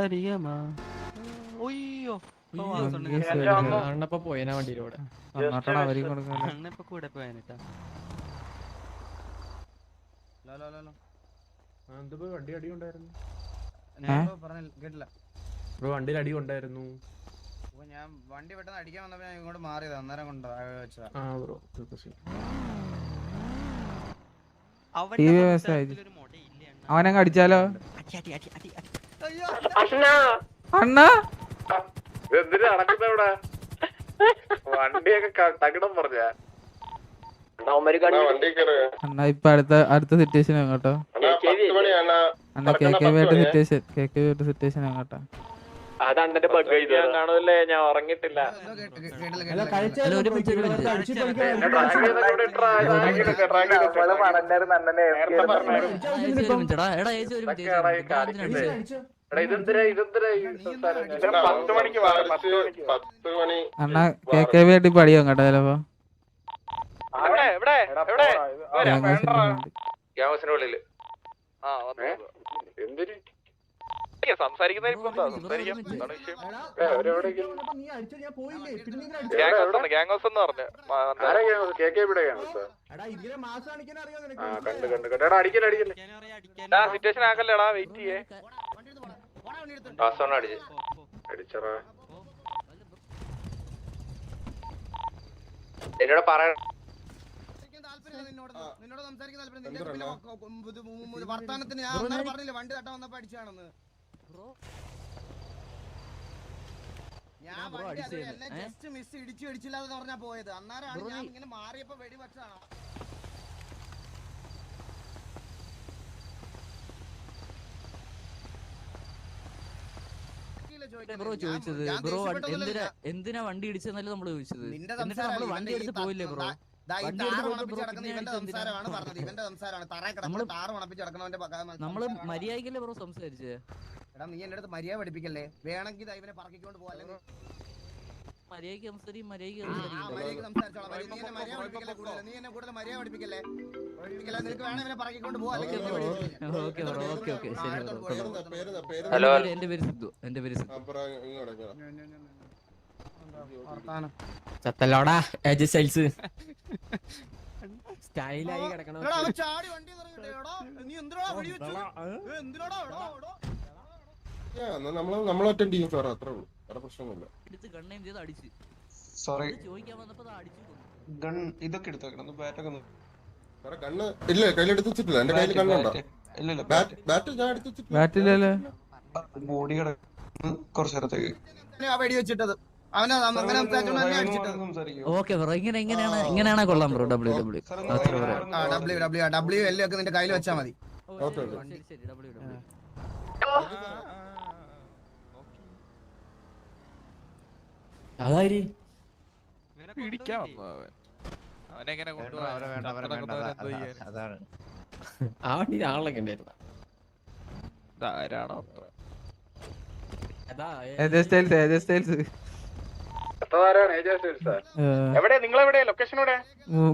തരികമാ ഒയ്യോ അണ്ണപ്പ പോയനാ വണ്ടിയിലൂടെ. അങ്ങോട്ടാണ് അവർക്ക് കൊടുക്കുന്നത് അണ്ണപ്പൊ കൂടെ പോയാനിട്ടാ വണ്ടി അടി ഉണ്ടായിരുന്നു വണ്ടിയിൽ അടി ഉണ്ടായിരുന്നു ഞാൻ വണ്ടി പെട്ടെന്ന് അടിക്കാൻ വന്നപ്പോ ഞാൻ ഇങ്ങോട്ട് മാറിയത് അന്നേരം കൊണ്ട് വെച്ചതാ. ആ ബ്രോ അടി അടി അടി അടിച്ചാലോ അണ്ണ. എന്തിനാ നടക്കുന്ന ഇവിടെ വണ്ടിയൊക്കെ തകിടം പറഞ്ഞ. അണ്ണാ ഇപ്പൊ അടുത്ത അടുത്ത സിറ്റുവേഷൻ എങ്ങോട്ടോ? അണ്ണ K K situation K K വേട്ട സിറ്റുവേഷൻ ബഗ് കാണൂല്ലേ ഞാൻ ഉറങ്ങിട്ടില്ല. അണ്ണ കെ കെ അടിയോ കേട്ടോ ചിലപ്പോ. എവിടെ? എവിടെ? എന്തിന് സംസാരിക്കുന്നതിന് ഇപ്പൊ എന്താ? സംസാരിക്കാം. എന്താണ് വിഷയം? ഏ, അവരെവിടേക്കും- ഗ്യാങ് ഹൗസ് ആണ്, ഗ്യാങ് ഹൗസ് എന്ന് പറഞ്ഞ്. situation ആക്കല്ലേടാ, വെയിറ്റ് ചെയ്യേ. അടിച്ചെടാ. എന്നോട് പറയണം നിന്നോട്. സംസാരിക്കാൻ താല്പര്യം വർത്താനത്തിന് ഞാൻ പറഞ്ഞില്ല പറഞ്ഞില്ലേ വണ്ടി തട്ടാൻ വന്നപ്പോ അടിച്ചാണെന്ന് ഞാൻ ബ്രോ വണ്ടി. എന്നെ ഏ? ജസ്റ്റ് മിസ് ഇടിച്ചു ഇടിച്ചില്ലാന്ന് പറഞ്ഞാ പോയത്. അന്നേരമാണ് ബ്രോ ഞാൻ നീ- ഇങ്ങനെ മാറിയപ്പോ വെടി വെച്ചാണ് ബ്രോ ചോദിച്ചത് ബ്രോ എന്തിനാ എന്തിനാ വണ്ടി ഇടിച്ചെന്നല്ലേ നമ്മൾ ചോദിച്ചത്? നിന്റെ എന്നിട്ട് സംസാരം വണ്ടി എടുത്ത് പോയില്ലേ ബ്രോ? വണ്ടി എടുത്ത് പോയിട്ട് ബ്രോ പിന്നെ ഇവന്റെ എന്തിനാ? സംസാരമാണ് പറഞ്ഞത്. ഇവന്റെ സംസാരമാണ്. കിടക്കുന്ന നമ്മൾ കിടക്കുന്നവന്റെ പക- നമ്മൾ സംസാരമാണ്. മര്യാദക്കല്ലേ ബ്രോ സംസാരിച്ചേ? എടാ നീ എന്റെ അടുത്ത് മര്യാദ പഠിപ്പിക്കല്ലേ വേണമെങ്കിൽ ദൈവനെ ഇവനെ പറക്കിക്കൊണ്ട് പോവാ അല്ലെങ്കിൽ മര്യാദയ്ക്ക് സംസാരിക്കും മര്യാദയ്ക്ക് സംസാരിച്ചോളാം. നീ എന്നെ മര്യാദ പഠിപ്പിക്കല്ലേ കൂടുതൽ. നീ എന്നെ കൂടുതൽ പഠിപ്പിക്കല്ലേ? ഹലോ. എന്റെ പേര് സിദ്ധു എന്റെ പേര് സിദ്ധു. ചത്തല്ലോടാ എജ് സെൽസ് സ്റ്റൈലായി കിടക്കണം ചാടി വണ്ടി. നീ എന്തിനോടാ എന്തിനാടാ? നമ്മൾ നമ്മൾ അറ്റൻഡ് ചെയ്യും സാർ അത്രേ ഉള്ളൂ. വേറെ പ്രശ്നമൊന്നുമില്ല. എടുത്ത് കണ്ണേം ചെയ്ത് അടിച്ച്? സോറി ചോദിക്കാൻ വന്നപ്പോ അടിച്ചു. ഗൺ ഇതൊക്കെ എടുത്തു വെക്കണം ഒന്ന് ബാറ്റൊക്കെ ഒന്ന്. സാറേ കണ്ണ് ഇല്ല കയ്യിലെടുത്ത് വെച്ചിട്ടില്ല. എന്റെ കയ്യിൽ ബാറ്റ്, കണ്ണുണ്ടോ ഇല്ല ഇല്ല ബാറ്റ് ബാറ്റ് ഞാൻ എടുത്ത് വെച്ചിട്ടില്ല. ബാറ്റില്ലല്ലോ ബോഡി കിടക്കുന്നു കുറച്ച് നേരത്തേക്ക്. ആ വെടി വെച്ചിട്ടത്. ഓക്കെ ബ്രോ ഇങ്ങനെ ഇങ്ങനെയാണ് ഇങ്ങനെയാണ് കൊള്ളാം bro W W W W ആ ഡബ്ല്യു ഡബ്ല്യു ഡബ്ല്യു എല്ലാം ഒക്കെ നിന്റെ കയ്യിൽ വെച്ചാ മതി ഓക്കെ, ഓക്കെ. ശരി ശരി ഡബ്ല്യു ഡബ്ല്യു അതായി പിടിക്കാൻ വന്നതാ അവൻ. അവനെങ്ങനെ കൊണ്ടുപോകാൻ? ചത്തടങ്ങുന്നവനെ എന്തോ ചെയ്യാൻ? ആ വണ്ടി ആളൊക്കെ ഉണ്ടായിരുന്നു ഇതാരാണോ അതാ ഏജ് സ്റ്റൈൽസ് ഏജ് സ്റ്റൈൽസ്? എത്രതാരാണ് ഏജ് സ്റ്റൈൽസാ? എവിടെ? നിങ്ങൾ എവിടെ ലൊക്കേഷൻ എവിടെ?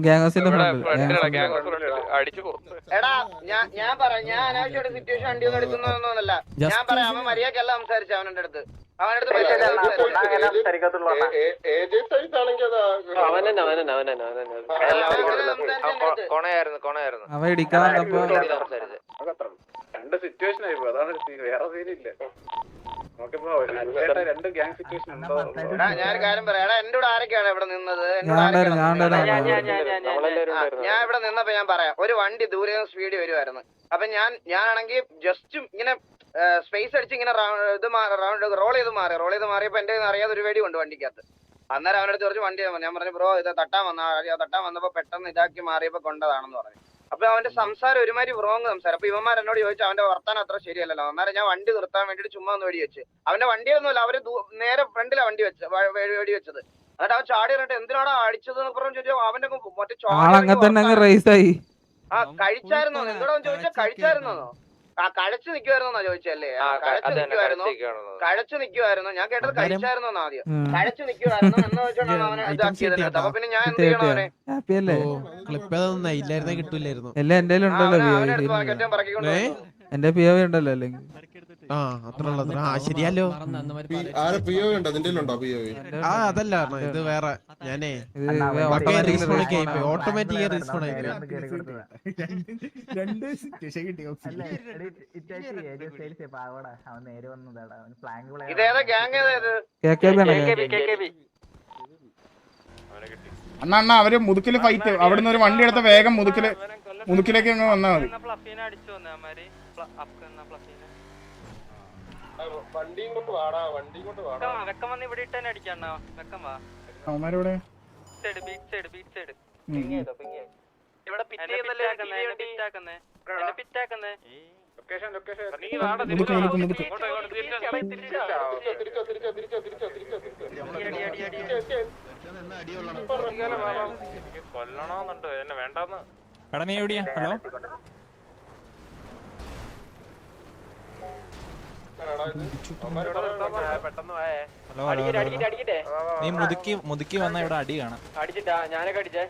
ഗ്യാങ് ഹൗസിന്റെ ഇവിടെ ഫ്രണ്ട് ഫ്രണ്ടിലാ, gang house front ൽ. അടിച്ചു കൊന്നു എടാ ഞാൻ ഞാൻ പറയാം. ഞാൻ അനാവശ്യമായിട്ട് സിറ്റുവേഷൻ വണ്ടി ഒന്നും എടുക്കുന്നൊന്നുമല്ല ഞാൻ പറയാം. അവൻ മര്യാദക്കല്ല സംസാരിച്ചു അവന്റെ അടുത്ത്. അവന്റെ അടുത്ത് മര്യാദക്കല്ല സംസാരിച്ചത്. കൊണയായിരുന്നു കൊണയായിരുന്നു. അവൻ ഇടിക്കാൻ വന്നപ്പോ രണ്ട് സിറ്റുവേഷൻ അതാണ് വേറെ സീനില്ല ഞാൻ ഒരു കാര്യം പറയാം. എടാ എന്റെ കൂടെ ആരൊക്കെയാണ് ഇവിടെ നിന്നത്? ഞാൻ ഇവിടെ നിന്നപ്പോ ഞാൻ പറയാം. ഒരു വണ്ടി ദൂരെ നിന്ന് സ്പീഡ് വരുമായിരുന്നു അപ്പൊ ഞാൻ ഞാനാണെങ്കിൽ ജസ്റ്റ് ഇങ്ങനെ സ്പേസ് അടിച്ച് ഇങ്ങനെ ഇത് റൗണ്ട് റോൾ ചെയ്ത് മാറി. റോൾ ചെയ്ത് മാറിയപ്പോ എന്റെ അറിയാതെ ഒരു വെടി കൊണ്ട് വണ്ടിക്കകത്ത്. അന്നേരം അവനടുത്ത് കുറച്ച് വണ്ടി ഞാൻ പറഞ്ഞു ബ്രോ ഇത് തട്ടാൻ വന്ന തട്ടാൻ വന്നപ്പോ പെട്ടെന്ന് ഇതാക്കി മാറിയപ്പോ കൊണ്ടതാണെന്ന് പറഞ്ഞു. അപ്പൊ അവന്റെ സംസാരം ഒരുമാതിരി റോങ് സംസാരം. അപ്പൊ ഇവന്മാർ എന്നോട് ചോദിച്ചു അവന്റെ വർത്താനം അത്ര ശരിയല്ലല്ലോ. അന്നേരം ഞാൻ വണ്ടി നിർത്താൻ വേണ്ടിട്ട് ചുമ്മാ ഒന്ന് വെടി വെച്ച്. അവന്റെ വണ്ടിയൊന്നുമല്ല അവർ നേരെ ഫ്രണ്ടിലാ വണ്ടി വെച്ച് വെടി വെച്ചത്. എന്നിട്ട് അവൻ ചാടി പറഞ്ഞിട്ട് എന്തിനാടാ അടിച്ചത്? എന്ന് പറഞ്ഞു ചോദിച്ചു. അവന്റെ മറ്റേ ചോര ആളങ്ങനെ തന്നെ അങ്ങ് റേസ് ആയി. ആ കഴിച്ചായിരുന്നോ? എന്തോടാ ചോദിച്ചാ? കഴിച്ചായിരുന്നോ? ആ കഴിച്ചു നിക്കുവായിരുന്നോ ചോദിച്ചല്ലേ ആ, കഴിച്ചു നിക്കുവായിരുന്നോ? കഴിച്ചു നിക്കുവായിരുന്നു? ഞാൻ കേട്ടത് കഴിച്ചായിരുന്നു ആദ്യം. കഴിച്ചു നിക്കുവായിരുന്നു എന്ന് വെച്ചോണ്ടാണ് അവനെ ഇതാക്കിയത്. അപ്പൊ പിന്നെ ഞാൻ എന്ത് ചെയ്യണോ അവനെ? ഹാപ്പി അല്ലേ? ക്ലിപ്പ് കിട്ടൂലായിരുന്നു. എല്ലാം എന്റെ ഉണ്ടല്ലോ എന്റെ പി ഒ ഉണ്ടല്ലോ അല്ലെങ്കിൽ. ആ അത്ര ആ ശരിയല്ലോ. ആ അതല്ല ഇത് വേറെ. ഞാനേ ഓട്ടോമാറ്റിക് റീസ്പോൺ അണ്ണ അണ്ണ അവർ മുതുക്കിൽ ഫൈറ്റ് അവിടുന്ന് ഒരു വണ്ടി എടുത്ത വേഗം മുതുക്കിൽ മുതുക്കിലേക്ക് അങ്ങ് വന്നാൽ KKB വണ്ടി വണ്ടിയും കൊണ്ട് വാടാ വണ്ടിയും കൊണ്ട് വാടാ. അവന്മാരിവിടെ? ലൊക്കേഷൻ ലൊക്കേഷൻ നീ നാടെ മുതുക്ക് മുതുക്ക് മുതുക്ക് ഇങ്ങോട്ടോ ഇങ്ങോട്ടോ തിരിച്ചോ തിരിച്ചോ തിരിച്ചോ തിരിച്ചോ തിരിച്ചോ തിരിച്ചോ തിരിച്ചോ എനിക്ക് കൊല്ലണോന്നുണ്ട് എന്നെ വേണ്ടെന്ന്. എടാ നീ എവിടെയാ? ഹലോ? നീ മുതുക്കി മുതുക്കി വന്ന ഇവിടെ അടി കാണാം. അടിച്ചിട്ടാ ഞാനൊക്കെ അടിച്ചേ.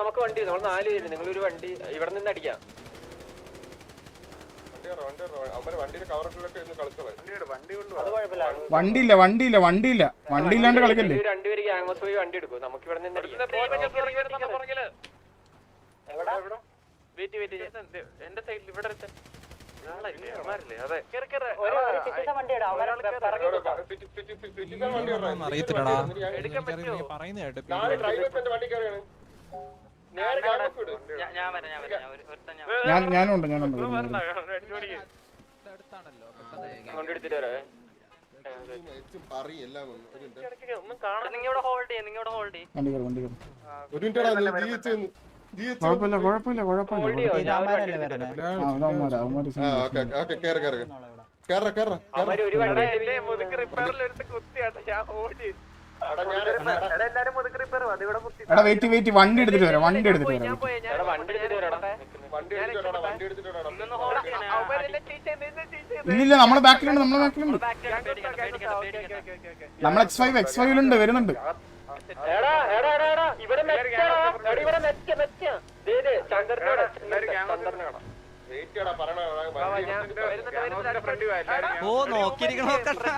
നമുക്ക് വണ്ടി നമ്മൾ നാല് പേര് നിങ്ങളൊരു വണ്ടി ഇവിടെ നിന്ന് അടിക്കാം. വണ്ടിയില്ല വണ്ടിയില്ല വണ്ടിയില്ല. വണ്ടി ഇല്ലാണ്ട് കളിക്കല്ലേ? രണ്ടുപേര് ഗ്യാങ് പോയി വണ്ടി എടുക്കും. നമുക്ക് ഇവിടെ നിന്ന് എന്റെ സൈഡിൽ ഇവിടെ അറിയത്തില്ലടാ. പറയുന്ന കേട്ട് ഞാനുണ്ട് ഞാനുണ്ട്. ഒന്ന്. കാണാൻ വണ്ടി ഹോൾഡ് വണ്ടി നിങ്ങളുടെ ജി എച്ച് കുഴപ്പമില്ല കുഴപ്പമില്ല കുഴപ്പമില്ല ആ അവന്മാരാ അവന്മാര് ആ ഓക്കെ ഓക്കെ കേറ് കേറ്. കേറ കേറ അവർ ഒരു വണ്ടി എന്റെ മുതുക്ക് റിപ്പയറിൽ എടുത്ത് കുത്തിയാട്ട് ഞാൻ ഓടി എടാ വെയിറ്റ് വെയിറ്റ് വണ്ടി എടുത്തിട്ട് വരാം വണ്ടി എടുത്തിട്ട് വരാം. ഇല്ലില്ല നമ്മളെ ബാക്കിലുണ്ട് നമ്മളെ ബാക്കിലുണ്ട്. നമ്മൾ എക്സ് ഫൈവ് എക്സ് ഫൈവിലുണ്ട് വരുന്നുണ്ട്. ഓ നോക്കിയിരിക്കണോ എടാ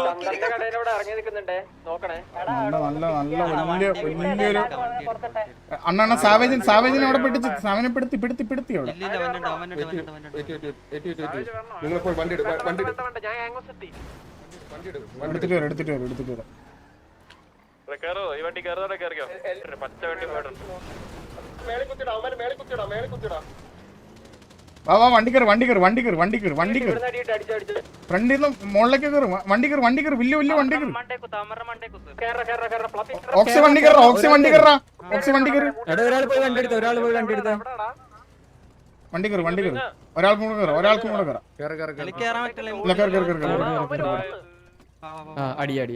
ചന്ദ്രന്റെ കടയിലൂടെ ഇറങ്ങി നിൽക്കുന്നുണ്ടേ. നോക്കണേ. നല്ല നല്ല നല്ല വലിയ വലിയൊരു അണ്ണ സാവേജൻ സാവേജൻ അവിടെ പിടിച്ച് സാവനെ പെടുത്തി പിടുത്തി പിടുത്തി അവിടെ. നിങ്ങൾ പോയി വണ്ടി എടു വണ്ടി എടു വേണ്ട, വേണ്ട, ഞാൻ ഗാംഗോസ് വണ്ടി എടു വണ്ടി എടുത്തിട്ട് വരാം എടുത്തിട്ട് വരാം എടുത്തിട്ട് വരാം. കേറോ, ഈ വണ്ടി കയറുന്നോടെ കയറിക്കോ പച്ച വണ്ടി പോയിട്ടുണ്ട്. വാ വാ വണ്ടി കയറി വണ്ടി കയറി വണ്ടി കയറി വണ്ടി കയറി വണ്ടി കയറി ഫ്രണ്ടിൽ നിന്ന് മുകളിലേക്ക് കയറി വണ്ടി കയറി വണ്ടി കയറി വലിയ വലിയ വണ്ടി കയറി കേറ കേറ കേറ ഫ്ലഫി ഓക്സി വണ്ടി കയറ ഓക്സി വണ്ടി കയറാ ഓക്സി വണ്ടി കയറി വണ്ടി കയറി വണ്ടി കയറി ഒരാൾക്കും കൂടെ കയറാം ഒരാൾക്കും കൂടെ കയറാം ഇല്ല കയറി കയറി കയറി കയറി അടി അടി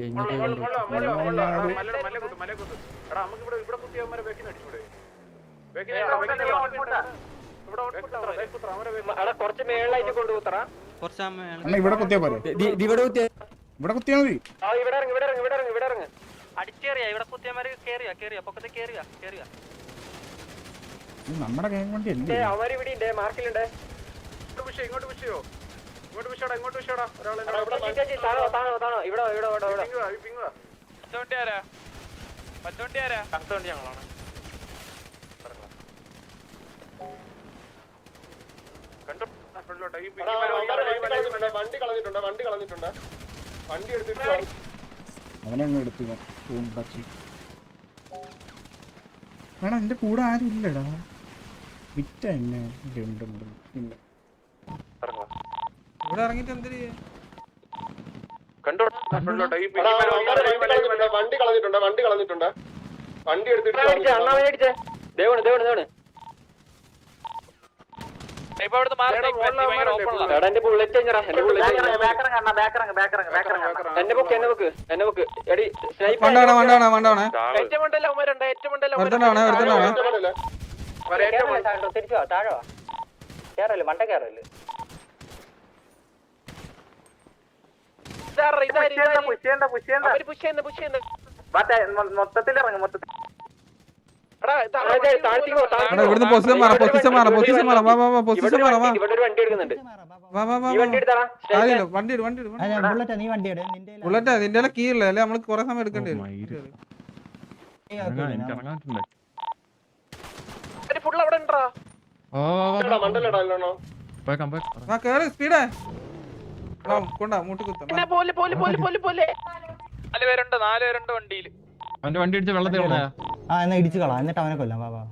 ഇവിടെ കുത്തിയാ പോരെ. ഇവിടെ കുത്തിയാ. ഇവിടെ കുത്തിയാ മതി. ആ ഇവിടെ ഇറങ്ങി ഇവിടെ ഇറങ്ങി ഇവിടെ ഇറങ്ങി ഇവിടെ ഇറങ്ങി. ഇത് നമ്മുടെ ഗാങ് വണ്ടി ഏ അല്ലേ? അവർ ഇവിടെ ഉണ്ട് മാർക്കിലുണ്ട്. ഇങ്ങോട്ട് പുഷ് ഇങ്ങോട്ട് പുഷ് ഇങ്ങോട്ട് ഇങ്ങോട്ട് ഒരാളെ ആരാ? ആരാ? ഞങ്ങളാണ്. കണ്ടോ? വണ്ടി കളഞ്ഞിട്ടുണ്ട് വണ്ടി കളഞ്ഞിട്ടുണ്ട് വണ്ടി എടുത്തിട്ട് അവനെ അങ്ങ് എടുത്തു എന്റെ കൂടെ ആരും ഇല്ലടാ. വിറ്റ എന്നെ ഉണ്ട് ഉണ്ട് ഇല്ല ഇവിടെ ഇറങ്ങിട്ട് എന്തിനു വണ്ടി കളഞ്ഞിട്ടുണ്ട് വണ്ടി കളഞ്ഞിട്ടുണ്ട് വണ്ടി കളഞ്ഞിട്ടുണ്ട്. വണ്ടി എടുത്തിട്ട് ദേവണ് ദേവണ് ദേവണ് എന്റെ ബുള്ളറ്റ് എന്നെ ബുക്ക് എന്നെ ബുക്ക് എന്നെ ബുക്ക് എടി. തിരിച്ചോ താഴോ കേറല്ലേ മണ്ട കേറല്ലേ മൊത്തത്തിൽ ഇറങ്ങും മൊത്തത്തിൽ താഴ്ത്തിക്കോ എടാ ഇവിടുന്ന് പൊസിഷൻ മാറാം പൊസിഷൻ മാറാം പൊസിഷൻ മാറാം വാ വാ വാ പൊസിഷൻ മാറാം വാ. വാ വാ വാ വണ്ടി ഇട് വണ്ടി ബുള്ളറ്റാ നിന്റെ കീ ഇല്ല അല്ലെ നമ്മൾ കൊറേ സമയം എടുക്കേണ്ടി വരും. ഫുൾ അവിടെ ഉണ്ടാ? കേറ് സ്പീഡേ അവന്റെ വണ്ടി വെള്ളത്തിൽ ആ എന്നാ ഇടിച്ചു കളാ. എന്നിട്ട് അവനെ കൊല്ലാം. വാ വാ.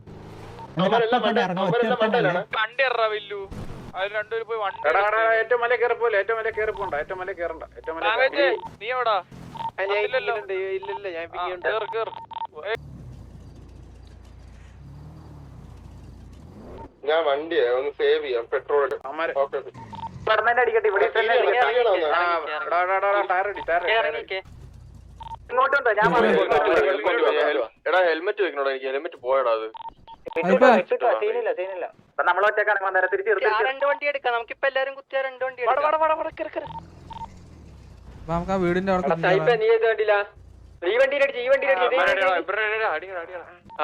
ഏറ്റവും മല കയറി പോലെ ഏറ്റവും മല കയറി പോണ്ട ഏറ്റവും മല കയറണ്ട ഏറ്റവും മല നീ എവിടാ? ഇല്ലല്ലോ ഇല്ലില്ല ഞാൻ ഞാൻ വണ്ടിയെ ഒന്ന് സേവ് ചെയ്യാം പെട്രോൾ ഓക്കെ. അടിക്കട്ടെ ഇവിടെ അടി അടി ഇങ്ങോട്ടുണ്ടോ? ഞാൻ എടാ ഹെൽമെറ്റ് വെക്കണോടാ എനിക്ക് ഹെൽമെറ്റ് പോയടാ അത്. ഒറ്റക്കാണ് വന്നേരം തിരിച്ച് രണ്ട് വണ്ടി എടുക്കാം. നമുക്കിപ്പോ എല്ലാരും കുത്തിയ രണ്ട് വണ്ടി നമുക്ക് ആ വീടിന്റെ അവിടെ? നീ ഏത് വണ്ടിയിലാ? ഈ വണ്ടിയിൽ അടിച്ച് ഈ വണ്ടിയിൽ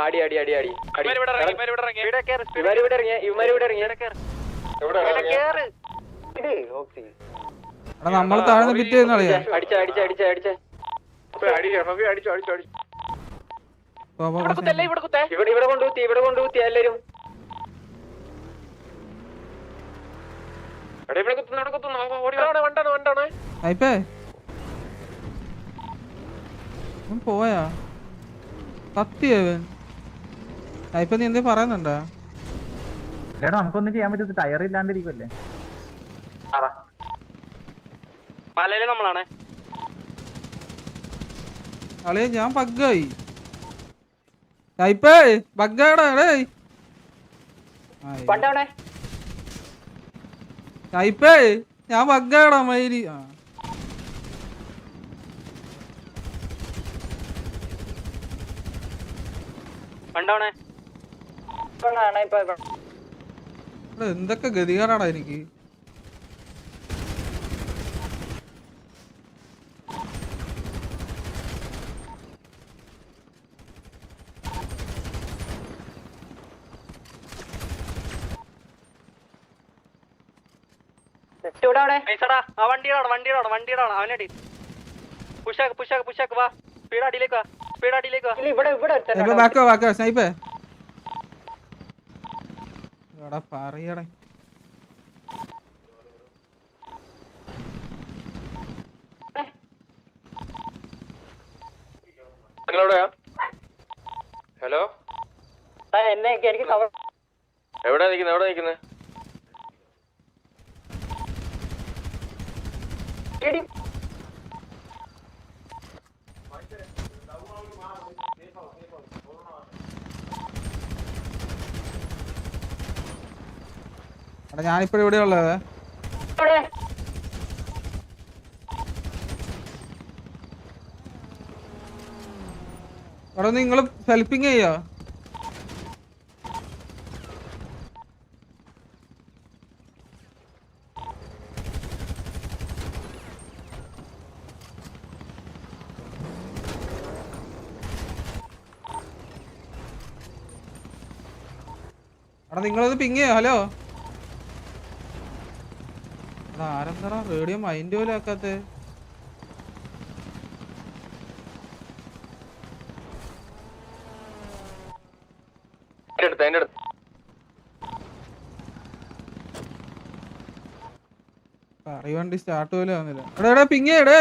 ആടി ആടി ആടി ആടി. ഇവർ ഇവിടെ ഇറങ്ങി ഇവർ ഇവിടെ ഇറങ്ങി. ഇവർ ഇവിടെ ഇറങ്ങിയ ഇവർ ഇവിടെ കേറ്. എടാ നമ്മൾ താഴ്ന്ന് പിറ്റ് ചെയ്യുന്ന കളിയാ. ഇവിടെ കുത്തേ? ഇവിടെ ഇവിടെ കൊണ്ടുകുത്തി ഇവിടെ കൊണ്ടുകുത്തി എല്ലാരും. എടാ ഇവിടെ കുത്തുന്നു ഇവിടെ കുത്തുന്നു. വാ, വാ, ഓടി. വണ്ടാണ് വണ്ടാണ് പോയാ? കത്തിയവൻ നീ എന്തേ പറയുന്നുണ്ടാ? എടാ നമുക്കൊന്നും ചെയ്യാൻ പറ്റത്തില്ല. ടയർ ഇല്ലാണ്ടിരിക്കുമല്ലേ മലയിൽ നമ്മളാണ്. അളേ ഞാൻ പഗ്ഗായി ടൈപ്പേ ബഗ്ഗാടാ അളേ പണ്ടവണേ സായിപ്പേ ഞാൻ ബഗ്ഗാടാ മയിരി. ആ. എന്തൊക്കെ ഗതികാരാടാ എനിക്ക്. വണ്ടിയിലാണ് വണ്ടിയിലാണ് വണ്ടിയിലാണ്. അവനടി പുഷാക്ക് പുഷാക്ക് പുഷാക്ക് വാ. സ്പീഡ് അടിയിലേക്ക് വാ സ്പീഡ് അടിയിലേക്ക് വാ. ഇവിടെ ഇവിടെ ഇപ്പൊ ബാക്കോ ബാക്കോ സ്നൈപ്പേ. എടാ പറയടേ. ഹലോ? എന്നെ എനിക്ക് കവർ എവിടെ നിൽക്കുന്നത് എവിടെ നിൽക്കുന്നത് എടാ. ഞാനിപ്പോ ഇവിടെ ഉള്ളത്. എടാ നിങ്ങൾ ഹെൽപ്പിംഗ് ചെയ്യോ? നിങ്ങളത് പിങ് ചെയ്യോ ഹലോ? എടാ ആരെന്താ റേഡിയോ മൈൻഡ് പോലും ആക്കാത്ത? എന്റെ അടുത്ത്. എന്റെ അടുത്ത് വണ്ടി സ്റ്റാർട്ട് പോലും ആവുന്നില്ല. എടാ എടാ പിങ് ചെയ്യടേ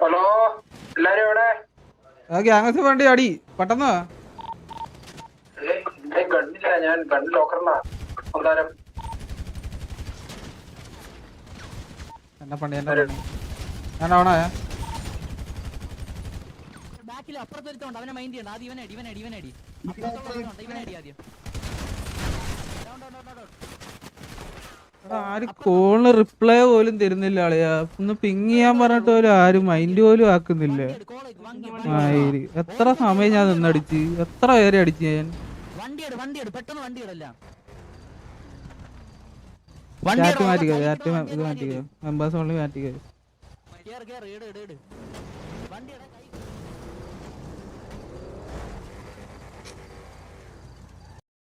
ഹലോ എല്ലാരും എവിടെ ആ ഗ്യാങ്സ് വണ്ടി അടി പെട്ടെന്ന്. കണ്ടില്ല ഞാൻ കണ്ണ് ലോക്കറിലാ. അവതാരം എന്നെ പണി എന്നെ പണി? ഞാൻ അവണായ ബാക്കിൽ അപ്പുറത്ത് അവനെ മൈൻഡ് ചെയ്യണ്ട. ആദ്യം ഇവനടി ഇവനടി ഇവനടി ഇവനടി ആദ്യം. ആര് കോളിന് റിപ്ലൈ പോലും തരുന്നില്ല ആളിയാ. ഒന്ന് പിങ് ചെയ്യാൻ പറഞ്ഞിട്ട് പോലും ആരും മൈൻഡ് പോലും ആക്കുന്നില്ല. എത്ര സമയം ഞാൻ നിന്നടിച്ച്? എത്ര പേരെ അടിച്ച് ഞാൻ? ചാറ്റ് മാറ്റിക്കോ ചാറ്റ് ഇത് മാറ്റിക്കോ. Members only മാറ്റിക്കോ. വണ്ടി